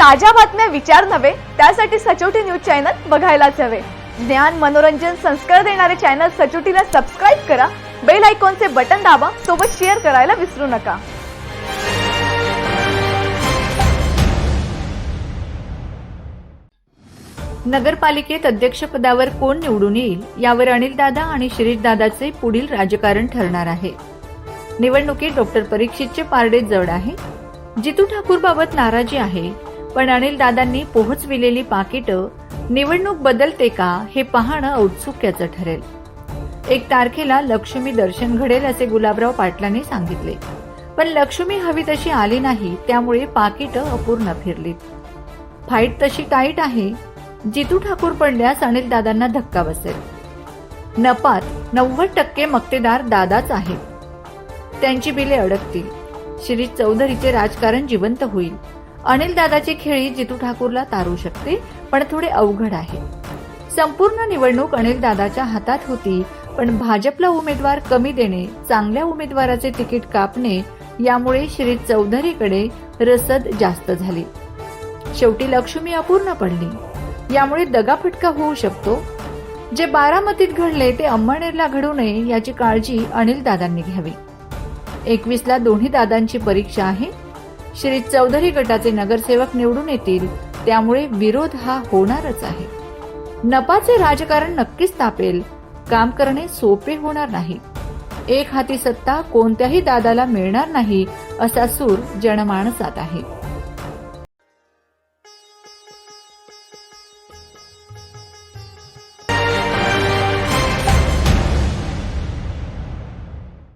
ताज्या बातम्या विचार नव्हे त्यासाठी सचोटी न्यूज चॅनल बघायलाच हवे. ज्ञान मनोरंजन संस्कार देणारे चॅनल सचोटीला सबस्क्राईब करा बेल आयकॉनचे बटन दाबा सोबत शेअर करायला विसरू नका. नगरपालिकेत अध्यक्षपदावर कोण निवडून येईल यावर अनिलदादा आणि शिरीषदादाचे पुढील राजकारण ठरणार आहे. निवडणुकीत डॉक्टर परीक्षितचे पारडे जड आहे. जितू ठाकूरबाबत नाराजी आहे पण अनिलदादांनी पोहोचविलेली पाकिटं निवडणूक बदलते का हे पाहणं औत्सुक्याचं ठरेल. एक तारखेला लक्ष्मी दर्शन घडेल असे गुलाबराव पाटलांनी सांगितले. पण लक्ष्मी हवी तशी आली नाही त्यामुळे पाकिटं अपूर्ण फिरलीत. फाईट तशी टाईट आहे जितू ठाकूर पडल्यास अनिल दादांना धक्का बसेल. नपात नव्वद टक्के मक्तेदार दादाच आहेत. त्यांची बिले अडकतील. शिरीष चौधरीचे राजकारण जिवंत होईल. अनिल दादाची खेळी जितू ठाकूरला तारू शकते पण थोडे अवघड आहे. संपूर्ण निवडणूक अनिल दादाच्या हातात होती पण भाजपला उमेदवार कमी देणे चांगल्या उमेदवाराचे तिकीट कापणे यामुळे श्री चौधरीकडे रसद जास्त झाली. शेवटी लक्ष्मी अपूर्ण पडली. यामुळे दगाफटका होऊ शकतो. जे बारामतीत घडले ते अंमळनेरला घडू नये याची काळजी अनिल दादांनी घ्यावी. एकवीसला दोन्ही दादांची परीक्षा आहे श्री चौधरी गटाचे नगरसेवक निवडून येतील. त्यामुळे विरोध हा होणारच आहे. नपाचे राजकारण नक्कीच तापेल. काम करणे सोपे होणार नाही. एक हाती सत्ता कोणत्याही दादाला मिळणार नाही असा सूर जनमानसात आहे.